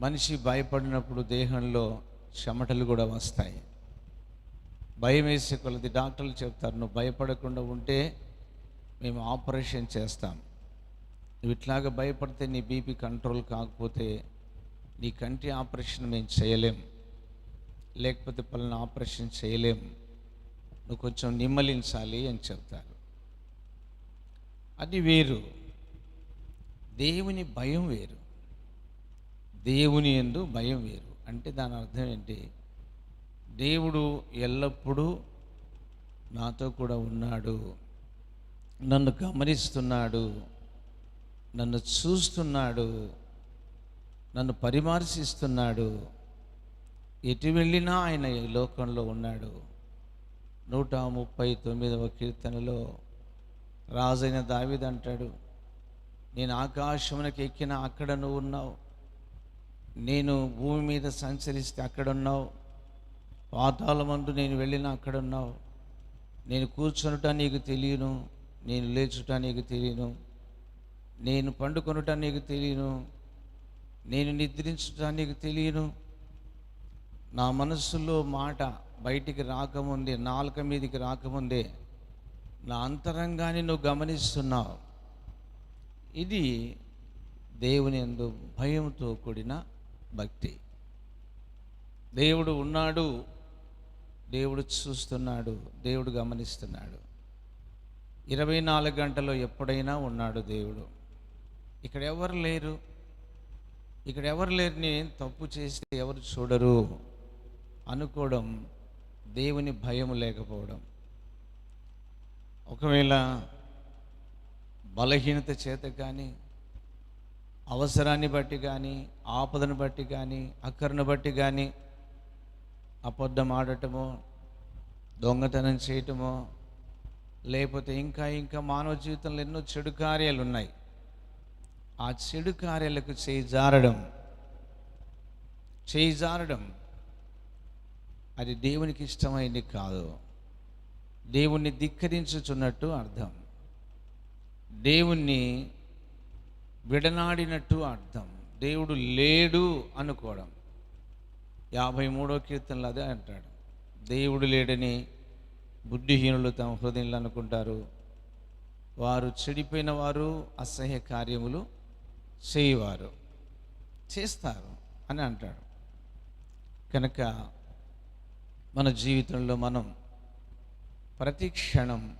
మనిషి భయపడినప్పుడు దేహంలో చెమటలు కూడా వస్తాయి. భయం వేసే కొలది డాక్టర్లు చెప్తారు నువ్వు భయపడకుండా ఉంటే మేము ఆపరేషన్ చేస్తాం. నువ్వు ఇట్లాగా భయపడితే నీ బీపీ కంట్రోల్ కాకపోతే నీ కంటి ఆపరేషన్ మేము చేయలేం. లేకపోతే పలానా ఆపరేషన్ చేయలేం. నువ్వు కొంచెం నిమ్మలించాలి అని చెప్తారు. అది వేరు. దేవుని భయం వేరు. దేవుని ఎందు భయం వేరు. అంటే దాని అర్థం ఏంటి? దేవుడు ఎల్లప్పుడూ నాతో కూడా ఉన్నాడు. నన్ను గమనిస్తున్నాడు. నన్ను చూస్తున్నాడు. నన్ను పరిమర్శిస్తున్నాడు. ఎటు వెళ్ళినా ఆయన ఈ లోకంలో ఉన్నాడు. నూట ముప్పై తొమ్మిదవ కీర్తనలో రాజైన దావిదంటాడు నేను ఆకాశమునకు ఎక్కిన అక్కడ నువ్వు ఉన్నావు. నేను భూమి మీద సంచరిస్తే అక్కడున్నావు. పాతాళమందు నేను వెళ్ళిన అక్కడున్నావు. నేను కూర్చునుట నీకు తెలియను. నేను లేచుట నీకు తెలియను. నేను పండుకొనుట నీకు తెలియను. నేను నిద్రించుట నీకు తెలియను. నా మనస్సులో మాట బయటికి రాకముందే నాలుక మీదికి రాకముందే నా అంతరంగాన్ని నువ్వు గమనిస్తున్నావు. ఇది దేవుని ఎందు భయంతో కూడిన భక్తి. దేవుడు ఉన్నాడు దేవుడు చూస్తున్నాడు దేవుడు గమనిస్తున్నాడు. ఇరవై నాలుగు గంటలు ఎప్పుడైనా ఉన్నాడు దేవుడు. ఇక్కడ ఎవరు లేరు? ఇక్కడ ఎవరు లేరు? నేను తప్పు చేస్తే ఎవరు చూడరు? అనుకోవడం దేవుని భయం లేకపోవడం. ఒకవేళ బలహీనత చేత కానీ అవసరాన్ని బట్టి కానీ ఆపదను బట్టి కానీ అక్కరను బట్టి కానీ అబద్ధం ఆడటము దొంగతనం చేయటమో లేకపోతే ఇంకా ఇంకా మానవ జీవితంలో ఎన్నో చెడు కార్యాలు ఉన్నాయి. ఆ చెడు కార్యాలకు చేయి జారడం చేయి జారడం అది దేవునికి ఇష్టమైంది కాదు. దేవుణ్ణి ధిక్కరించుచున్నట్టు అర్థం. దేవుణ్ణి విడనాడినట్టు అర్థం. దేవుడు లేడు అనుకోవడం. యాభై మూడో కీర్తనలు అదే అంటాడు. దేవుడు లేడని బుద్ధిహీనులు తమ హృదయంలో అనుకుంటారు. వారు చెడిపోయిన వారు అసహ్య కార్యములు చేయవారు. చేస్తారు అని అంటాడు. కనుక మన జీవితంలో మనం ప్రతి క్షణం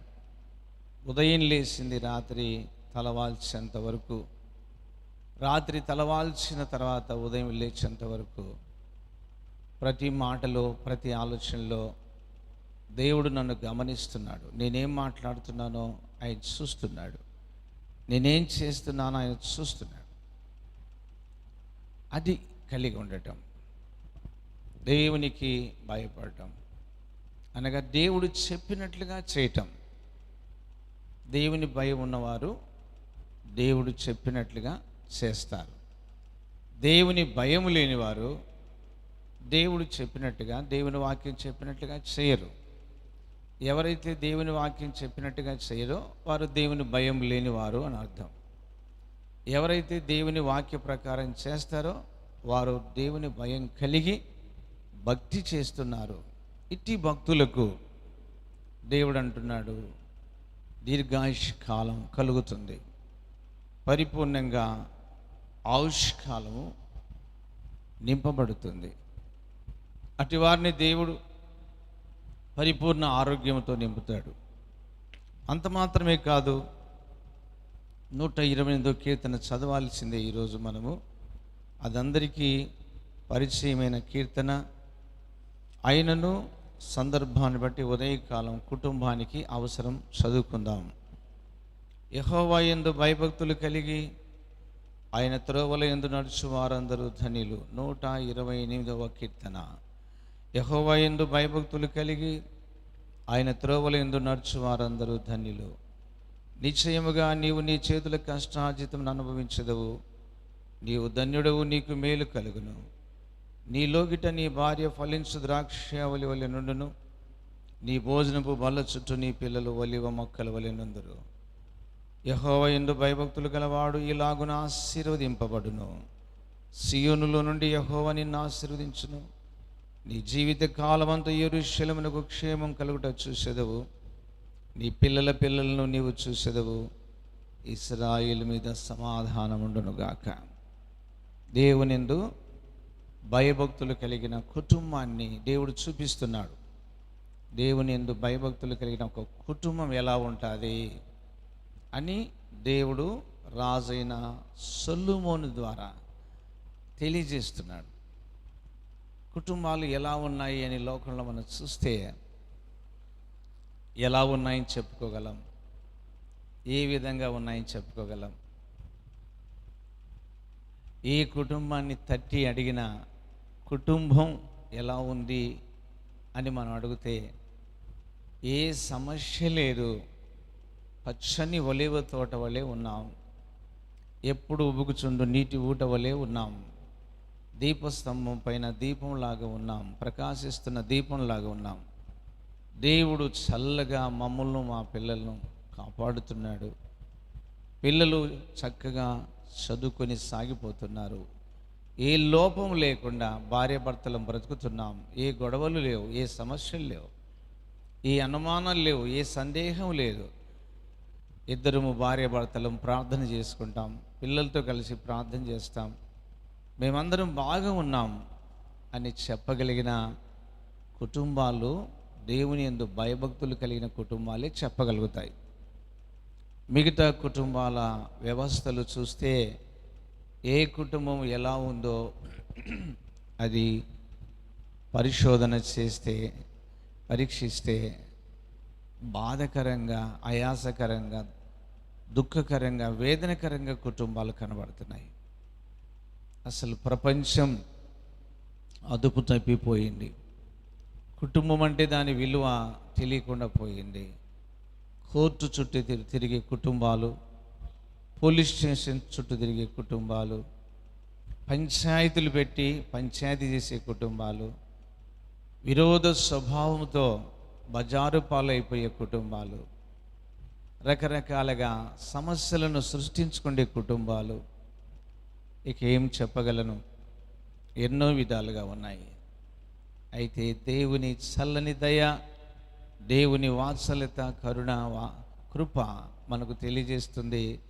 ఉదయం లేచింది రాత్రి తలవాల్చేంత వరకు రాత్రి తలవాల్చిన తర్వాత ఉదయం లేచేంత వరకు ప్రతి మాటలో ప్రతి ఆలోచనలో దేవుడు నన్ను గమనిస్తున్నాడు. నేనేం మాట్లాడుతున్నానో ఆయన చూస్తున్నాడు. నేనేం చేస్తున్నానో ఆయన చూస్తున్నాడు. అది కలిగి ఉండటం. దేవునికి భయపడటం. అనగా దేవుడు చెప్పినట్లుగా చేయటం. దేవుని భయం ఉన్నవారు దేవుడు చెప్పినట్లుగా చేస్తారు. దేవుని భయం లేనివారు దేవుడు చెప్పినట్టుగా దేవుని వాక్యం చెప్పినట్టుగా చేయరు. ఎవరైతే దేవుని వాక్యం చెప్పినట్టుగా చేయరో వారు దేవుని భయం లేనివారు అని అర్థం. ఎవరైతే దేవుని వాక్య ప్రకారం చేస్తారో వారు దేవుని భయం కలిగి భక్తి చేస్తున్నారు. ఇట్టి భక్తులకు దేవుడు అంటున్నాడు దీర్ఘాయుష్ కాలం కలుగుతుంది. పరిపూర్ణంగా ఆవిష్కాలము నింపబడుతుంది. అటివారిని దేవుడు పరిపూర్ణ ఆరోగ్యంతో నింపుతాడు. అంత మాత్రమే కాదు నూట ఇరవై ఎనిమిదో కీర్తన చదవాల్సిందే ఈరోజు మనము. అదందరికీ పరిచయమైన కీర్తన. అయినను సందర్భాన్ని బట్టి ఉదయకాలం కుటుంబానికి అవసరం చదువుకుందాం. యహోవా ఎందు భయభక్తులు కలిగి ఆయన త్రోవల ఎందు నడుచు వారందరూ ధనిలు. నూట ఇరవై ఎనిమిదవ కీర్తన. యహోవా ఎందు భయభక్తులు కలిగి ఆయన త్రోవల ఎందు నడుచు వారందరూ ధన్యులు నిశ్చయముగా నీవు నీ చేతుల కష్టార్జితం అనుభవించదవు నీవు ధన్యుడవు నీకు మేలు కలుగును. నీలోగిట నీ భార్య ఫలించు ద్రాక్షావలి వలె నుండును. నీ భోజనపు బల్ల చుట్టూ నీ పిల్లలు ఒలివ మొక్కల వలె నుందురు. యహోవ ఎందు భయభక్తులు గలవాడు ఇలాగున ఆశీర్వదింపబడును. సియోనులో నుండి యహోవ నిన్ను ఆశీర్వదించును. నీ జీవిత కాలమంతా ఎరుశలమునకు క్షేమం కలుగుట చూసేదవు. నీ పిల్లల పిల్లలను నీవు చూసేదవు. ఇస్రాయిల్ మీద సమాధానం ఉండునుగాక దేవునిందు భయభక్తులు కలిగిన కుటుంబాన్ని దేవుడు చూపిస్తున్నాడు. దేవుని ఎందు భయభక్తులు కలిగిన ఒక కుటుంబం ఎలా ఉంటుంది? అని దేవుడు రాజైన సొల్లుమోను ద్వారా తెలియజేస్తున్నాడు. కుటుంబాలు ఎలా ఉన్నాయి అని లోకంలో మనం చూస్తే ఎలా ఉన్నాయని చెప్పుకోగలం. ఏ విధంగా ఉన్నాయని చెప్పుకోగలం. ఏ కుటుంబాన్ని తట్టి అడిగిన కుటుంబం ఎలా ఉంది అని మనం అడిగితే ఏ సమస్య లేదు. పచ్చని ఒలివ తోట వలె ఉన్నాం. ఎప్పుడు ఉబుకుచుండు నీటి ఊట వలె ఉన్నాం. దీపస్తంభం పైన దీపంలాగా ఉన్నాం. ప్రకాశిస్తున్న దీపంలాగా ఉన్నాం. దేవుడు చల్లగా మమ్మల్ని మా పిల్లలను కాపాడుతున్నాడు. పిల్లలు చక్కగా చదువుకొని సాగిపోతున్నారు. ఏ లోపం లేకుండా భార్యాభర్తలం బ్రతుకుతున్నాం. ఏ గొడవలు లేవు ఏ సమస్యలు లేవు. ఏ అనుమానాలు లేవు ఏ సందేహం లేదు. ఇద్దరము భార్యాభర్తలం ప్రార్థన చేసుకుంటాం. పిల్లలతో కలిసి ప్రార్థన చేస్తాం. మేమందరం బాగా ఉన్నాం అని చెప్పగలిగిన కుటుంబాలు దేవుని ఎందు భయభక్తులు కలిగిన కుటుంబాలే చెప్పగలుగుతాయి. మిగతా కుటుంబాల వ్యవస్థలు చూస్తే ఏ కుటుంబం ఎలా ఉందో అది పరిశోధన చేస్తే పరీక్షిస్తే బాధకరంగా ఆయాసకరంగా దుఃఖకరంగా వేదనకరంగా కుటుంబాలు కనబడుతున్నాయి. అసలు ప్రపంచం అదుపు తప్పిపోయింది. కుటుంబం అంటే దాని విలువ తెలియకుండా పోయింది. కోర్టు చుట్టూ తిరిగే కుటుంబాలు పోలీస్ స్టేషన్ చుట్టూ తిరిగే కుటుంబాలు పంచాయతీలు పెట్టి పంచాయతీ చేసే కుటుంబాలు విరోధ స్వభావంతో బజారు పాలైపోయే కుటుంబాలు రకరకాలుగా సమస్యలను సృష్టించుకునే కుటుంబాలు ఇక ఏం చెప్పగలను? ఎన్నో విధాలుగా ఉన్నాయి. అయితే దేవుని చల్లని దయ దేవుని వాత్సల్యత కరుణ వా- కృప మనకు తెలియజేస్తుంది.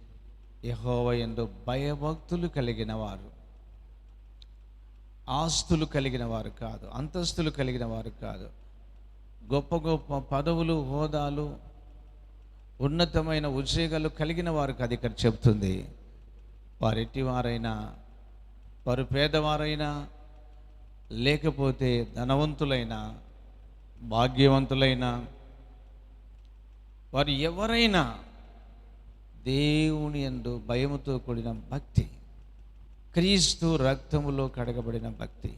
యహోవ ఎందు భయభక్తులు కలిగిన వారు ఆస్తులు కలిగిన వారు కాదు అంతస్తులు కలిగిన వారు కాదు. గొప్ప గొప్ప పదవులు హోదాలు ఉన్నతమైన ఉద్యోగాలు కలిగిన వారికి అది ఇక్కడ చెప్తుంది. వారెట్టి వారైనా వారు పేదవారైనా లేకపోతే ధనవంతులైనా భాగ్యవంతులైనా వారు ఎవరైనా దేవుని యందు భయముతో కూడిన భక్తి క్రీస్తు రక్తములో కడగబడిన భక్తి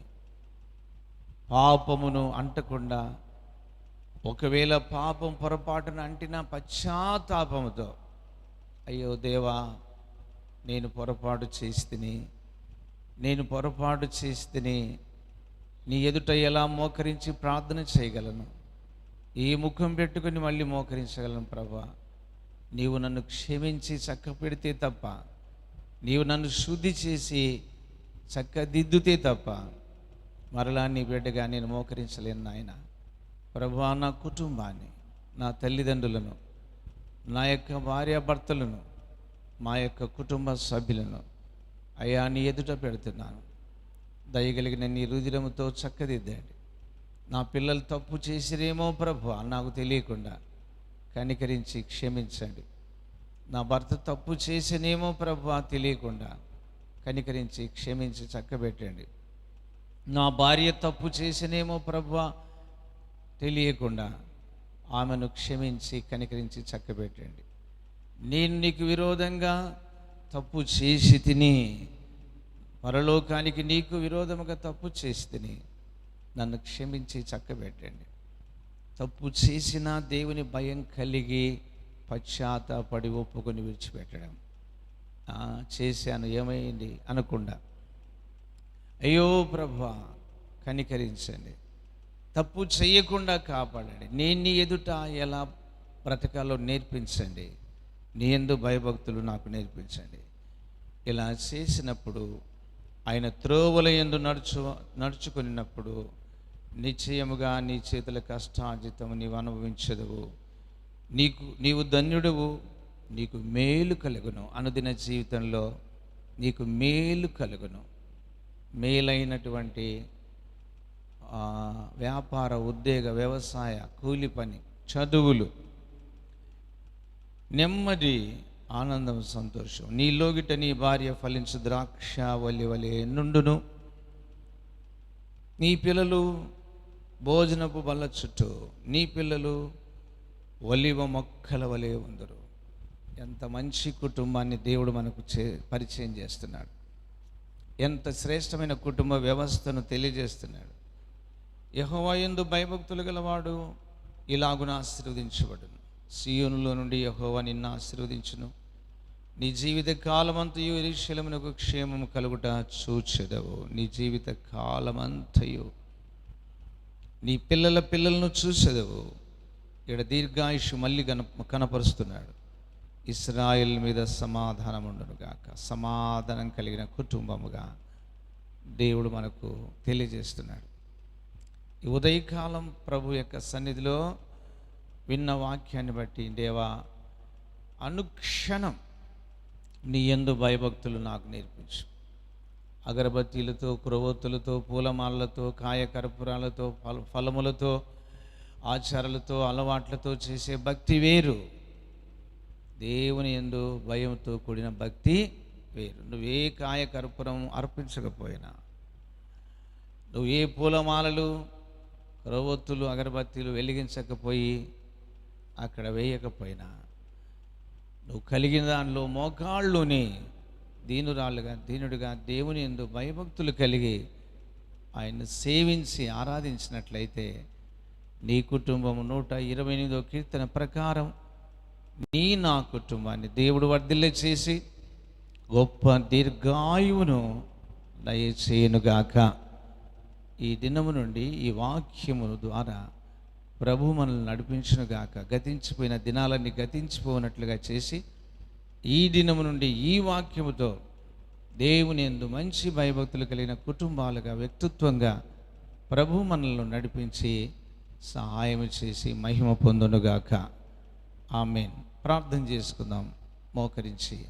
పాపమును అంటకుండా ఒకవేళ పాపం పొరపాటున అంటిన పశ్చాత్తాపముతో అయ్యో దేవా నేను పొరపాటు చేస్తిని నేను పొరపాటు చేస్తిని నీ ఎదుట ఎలా మోకరించి ప్రార్థన చేయగలను? ఈ ముఖం పెట్టుకుని మళ్ళీ మోకరించగలను ప్రభా? నీవు నన్ను క్షమించి చక్కపెడితే తప్ప నీవు నన్ను శుద్ధి చేసి చక్కదిద్దుతే తప్ప మరలా నీ బిడ్డగా నేను మోకరించలేను నాయన. ప్రభా నా కుటుంబాన్ని నా తల్లిదండ్రులను నా యొక్క భార్యాభర్తలను మా యొక్క కుటుంబ సభ్యులను అయ్యా నీ ఎదుట పెడుతున్నాను. దయగలిగిన నీ రుదిరముతో చక్కదిద్దండి. నా పిల్లలు తప్పు చేసిరేమో ప్రభు నాకు తెలియకుండా కనికరించి క్షమించండి. నా భర్త తప్పు చేసినేమో ప్రభు తెలియకుండా కనికరించి క్షమించి చక్కబెట్టండి. నా భార్య తప్పు చేసినేమో ప్రభు తెలియకుండా ఆమెను క్షమించి కనికరించి చక్కబెట్టండి. నేను నీకు విరోధంగా తప్పు చేసి తిని పరలోకానికి నీకు విరోధముగా తప్పు చేసి తిని నన్ను క్షమించి చక్కబెట్టండి. తప్పు చేసిన దేవుని భయం కలిగి పశ్చాత్తాపడి ఒప్పుకొని విడిచిపెట్టడం. చేశాను ఏమైంది? అనకుండా అయ్యో ప్రభా కనికరించండి. తప్పు చేయకుండా కాపాడండి. నేను నీ ఎదుట ఎలా బ్రతకాలో నేర్పించండి. నీ ఎందు భయభక్తులు నాకు నేర్పించండి. ఇలా చేసినప్పుడు ఆయన త్రోవల ఎందు నడుచు నడుచుకున్నప్పుడు నిశ్చయముగా నీ చేతుల కష్టార్జితము నీవు అనుభవించదువు. నీకు నీవు ధన్యుడవు నీకు మేలు కలుగును. అనుదిన జీవితంలో నీకు మేలు కలుగును. మేలైనటువంటి వ్యాపార ఉద్యోగ వ్యవసాయ కూలి పని చదువులు. నెమ్మది ఆనందం సంతోషం. నీలోగిట నీ భార్య ఫలించు ద్రాక్ష వలి వలె నుండును. నీ పిల్లలు భోజనపు బల్ల చుట్టూ నీ పిల్లలు ఒలివ మొక్కల వలె ఉందరు. ఎంత మంచి కుటుంబాన్ని దేవుడు మనకు చే పరిచయం చేస్తున్నాడు. ఎంత శ్రేష్టమైన కుటుంబ వ్యవస్థను తెలియజేస్తున్నాడు. యహోవాయందు భయభక్తులు గలవాడు ఇలాగున ఆశీర్వదించబడును. సియోనులో నుండి యహోవా నిన్ను ఆశీర్వదించును. నీ జీవిత కాలమంతయు ఎరిశలమునకు క్షేమము కలుగుట చూచెదవు. నీ జీవిత కాలమంతయు నీ పిల్లల పిల్లలను చూసేదవు ఇక్కడ దీర్ఘాయుషు మళ్ళీ కన కనపరుస్తున్నాడు. ఇస్రాయిల్ మీద సమాధానం ఉండును గాక సమాధానం కలిగిన కుటుంబముగా దేవుడు మనకు తెలియజేస్తున్నాడు. ఉదయకాలం ప్రభు యొక్క సన్నిధిలో విన్న వాక్యాన్ని బట్టి దేవా అనుక్షణం నీ ఎందు భయభక్తులు నాకు నేర్పించు. అగరబత్తీలతో క్రొవ్వొత్తులతో పూలమాలలతో కాయకర్పూరాలతో ఫల ఫలములతో ఆచారాలతో అలవాట్లతో చేసే భక్తి వేరు. దేవుని ఎందు భయంతో కూడిన భక్తి వేరు. నువ్వే కాయకర్పూరం అర్పించకపోయినా నువ్వు ఏ పూలమాలలు రవ్వొత్తులు అగరబత్తీలు వెలిగించకపోయి అక్కడ వేయకపోయినా నువ్వు కలిగిన దానిలో మోకాళ్ళుని దీనురాలుగా దీనుడిగా దేవుని ఎందు భయభక్తులు కలిగి ఆయన్ని సేవించి ఆరాధించినట్లయితే నీ కుటుంబం నూట ఇరవై ఎనిమిదో కీర్తన ప్రకారం నీ నా కుటుంబాన్ని దేవుడు వర్ధిల్ల చేసి గొప్ప దీర్ఘాయువును దయచేయునుగాక. ఈ దినము నుండి ఈ వాక్యము ద్వారా ప్రభు మనల్ని నడిపించునుగాక గతించిపోయిన దినాలన్నీ గతించిపోనట్లుగా చేసి ఈ దినము నుండి ఈ వాక్యముతో దేవుని ఎందు మంచి భయభక్తులు కలిగిన కుటుంబాలుగా వ్యక్తిత్వంగా ప్రభు మనల్ని నడిపించి సహాయం చేసి మహిమ పొందునుగాక. ఆమెన్. ప్రార్థన చేసుకుందాం. మోకరించి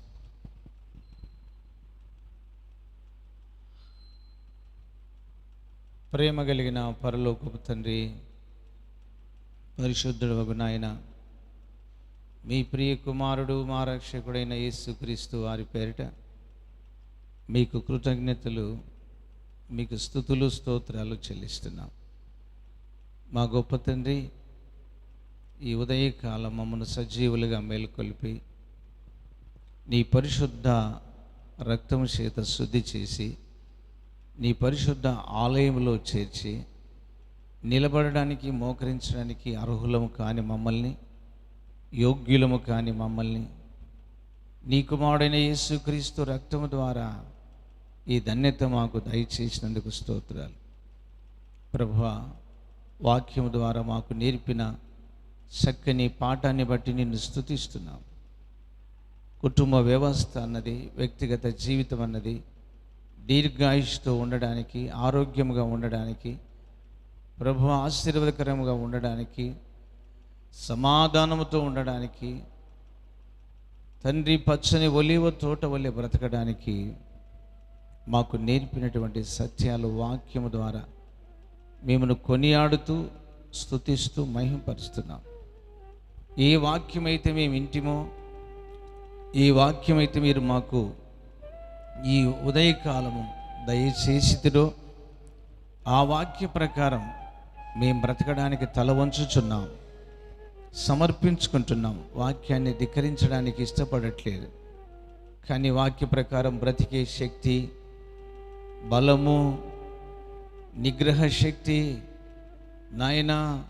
ప్రేమ కలిగిన పరలోకపు తండ్రి పరిశుద్ధుడు నాయన మీ ప్రియ కుమారుడు మా రక్షకుడైన యేసుక్రీస్తు వారి పేరిట మీకు కృతజ్ఞతలు మీకు స్థుతులు స్తోత్రాలు చెల్లిస్తున్నాం. మా గొప్ప తండ్రి ఈ ఉదయకాలం మమ్మల్ని సజీవులుగా మేలుకొల్పి నీ పరిశుద్ధ రక్తము చేత శుద్ధి చేసి నీ పరిశుద్ధ ఆలయంలో చేర్చి నిలబడడానికి మోకరించడానికి అర్హులము కాని మమ్మల్ని యోగ్యులము కాని మమ్మల్ని నీ కుమారుడైన యేసుక్రీస్తు రక్తము ద్వారా ఈ ధన్యత మాకు దయచేసినందుకు స్తోత్రాలు. ప్రభు వాక్యం ద్వారా మాకు నేర్పిన చక్కని పాఠాన్ని బట్టి నిన్ను స్థుతిస్తున్నాం కుటుంబ వ్యవస్థ అన్నది వ్యక్తిగత జీవితం అన్నది దీర్ఘాయుష్తో ఉండడానికి ఆరోగ్యముగా ఉండడానికి ప్రభు ఆశీర్వదకరంగా ఉండడానికి సమాధానముతో ఉండడానికి తండ్రి పచ్చని ఒలివ తోట వల్లే బ్రతకడానికి మాకు నేర్పినటువంటి సత్యాలు వాక్యము ద్వారా మేమును కొనియాడుతూ స్తుతిస్తూ మహింపరుస్తున్నాం. ఏ వాక్యమైతే మేము ఇంటిమో ఈ వాక్యమైతే మీరు మాకు ఈ ఉదయకాలము దయచేసితిరో ఆ వాక్య ప్రకారం మేము బ్రతకడానికి తల వంచుచున్నాం. సమర్పించుకుంటున్నాం. వాక్యాన్ని ధిక్కరించడానికి ఇష్టపడట్లేదు. కానీ వాక్య ప్రకారం బ్రతికే శక్తి బలము నిగ్రహ శక్తి నాయన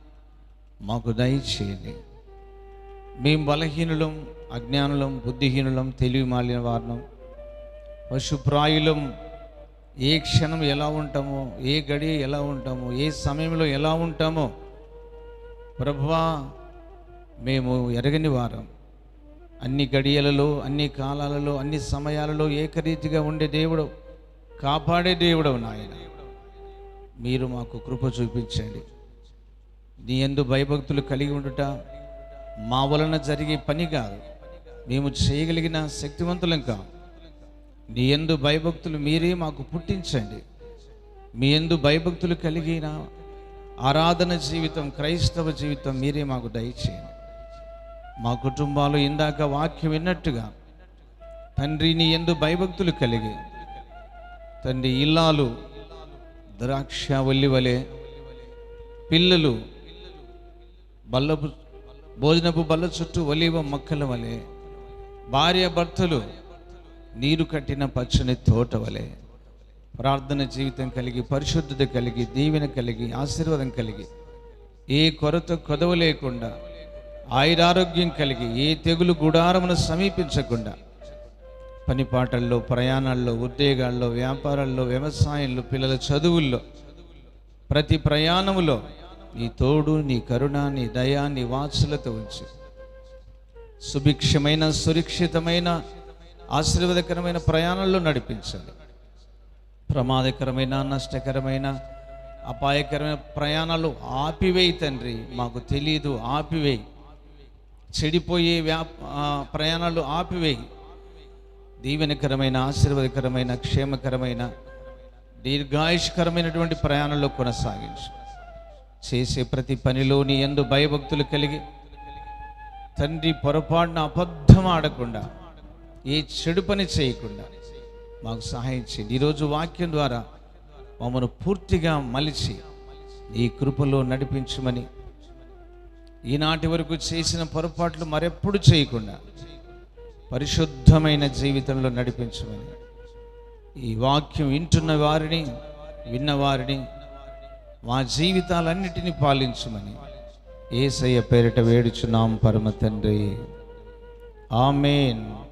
మాకు దయచేయండి. మేము బలహీనులం అజ్ఞానులం బుద్ధిహీనులం తెలివి మాలిన వారణం పశుప్రాయులం ఏ క్షణం ఎలా ఉంటామో ఏ గడి ఎలా ఉంటామో ఏ సమయంలో ఎలా ఉంటామో ప్రభువా మేము ఎరగని వారం. అన్ని గడియలలో అన్ని కాలాలలో అన్ని సమయాలలో ఏకరీతిగా ఉండే దేవుడు కాపాడే దేవుడు నాయన. మీరు మాకు కృప చూపించండి. నీ ఎందు భయభక్తులు కలిగి ఉండుట మా వలన జరిగే పని కాదు. మేము చేయగలిగిన శక్తివంతులం కాదు. నీ ఎందు భయభక్తులు మీరే మాకు పుట్టించండి. మీ ఎందు భయభక్తులు కలిగిన ఆరాధన జీవితం క్రైస్తవ జీవితం మీరే మాకు దయచేయండి. మా కుటుంబాలు ఇందాక వాక్యం విన్నట్టుగా తండ్రి నీ ఎందు భయభక్తులు కలిగి తండ్రి ఇల్లాలు ద్రాక్ష వల్లి వలె పిల్లలు బల్లపు భోజనపు బల్ల చుట్టూ ఒలివ మొక్కల వలె భార్య భర్తలు నీరు కట్టిన పచ్చని తోట వలె ప్రార్థన జీవితం కలిగి పరిశుద్ధత కలిగి దీవెన కలిగి ఆశీర్వాదం కలిగి ఏ కొరత కొదవ లేకుండా ఆయురారోగ్యం కలిగి ఏ తెగులు గుడారమును సమీపించకుండా పనిపాటల్లో ప్రయాణాల్లో ఉద్యోగాల్లో వ్యాపారాల్లో వ్యవసాయంలో పిల్లల చదువుల్లో ప్రతి ప్రయాణములో నీ తోడు నీ కరుణ నీ దయా నీ వాత్సలత ఉంచి. సుభిక్షమైన సురక్షితమైన ఆశీర్వాదకరమైన ప్రయాణంలో నడిపించండి. ప్రమాదకరమైన నష్టకరమైన అపాయకరమైన ప్రయాణాలు ఆపివేయి తండ్రి. మాకు తెలియదు ఆపివేయి. చెడిపోయే వ్యా ప్రయాణాలు ఆపివేయి. దీవెనకరమైన ఆశీర్వాదకరమైన క్షేమకరమైన దీర్ఘాయుష్కరమైనటువంటి ప్రయాణంలో కొనసాగించు. చేసే ప్రతి పనిలో నీ ఎందు భయభక్తులు కలిగి తండ్రి పొరపాటున అబద్ధం ఆడకుండా ఏ చెడు పని చేయకుండా మాకు సహాయం చేయండి. ఈరోజు వాక్యం ద్వారా మమ్మను పూర్తిగా మలిచి నీ కృపలో నడిపించమని ఈనాటి వరకు చేసిన పొరపాట్లు మరెప్పుడు చేయకుండా పరిశుద్ధమైన జీవితంలో నడిపించమని ఈ వాక్యం వింటున్న వారిని విన్నవారిని మా జీవితాలన్నిటినీ పాలించమని ఏసయ్య పేరిట వేడుచున్నాం పరమ తండ్రి. ఆమెన్.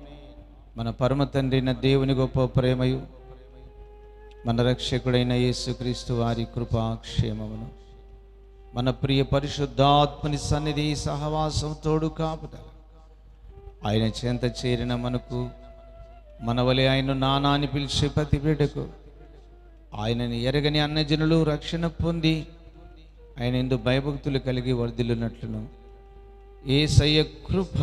మన పరమ తండ్రి దేవుని గొప్ప ప్రేమయు మన రక్షకుడైన యేసుక్రీస్తు వారి కృపాక్షేమమును. మన ప్రియ పరిశుద్ధాత్మని సన్నిధి సహవాసం తోడు కాపుదల ఆయన చెంత చేరిన మనకు మన వలె ఆయన నానా అని పిలిచే ప్రతి బిడ్డకు ఆయనని ఎరగని అన్నజనులు రక్షణ పొంది ఆయన ఎందు భయభక్తులు కలిగి వర్ధిల్లునట్లును. ఏ కృప.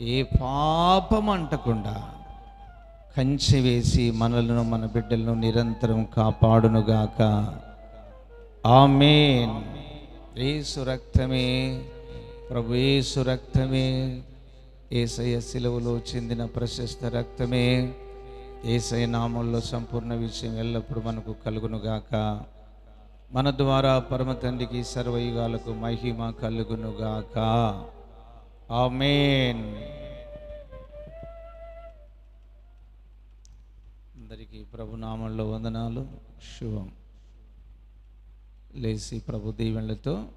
ఏ పాపం అంటకుండా కంచె వేసి మనలను మన బిడ్డలను నిరంతరం కాపాడునుగాక. ఆమెన్. ఏసు రక్తమే. ప్రభు ఏసు రక్తమే. ఏసయ్య శిలువలో చెందిన ప్రశస్త రక్తమే. ఏసయ నామంలో సంపూర్ణ విషయం ఎల్లప్పుడూ మనకు కలుగునుగాక. మన ద్వారా పరమ తండ్రికి సర్వయుగాలకు మహిమ కలుగునుగాక. ఆమెన్. అందరికీ ప్రభునామంలో వందనాలు. శుభం. లేచి ప్రభు దీవెనలతో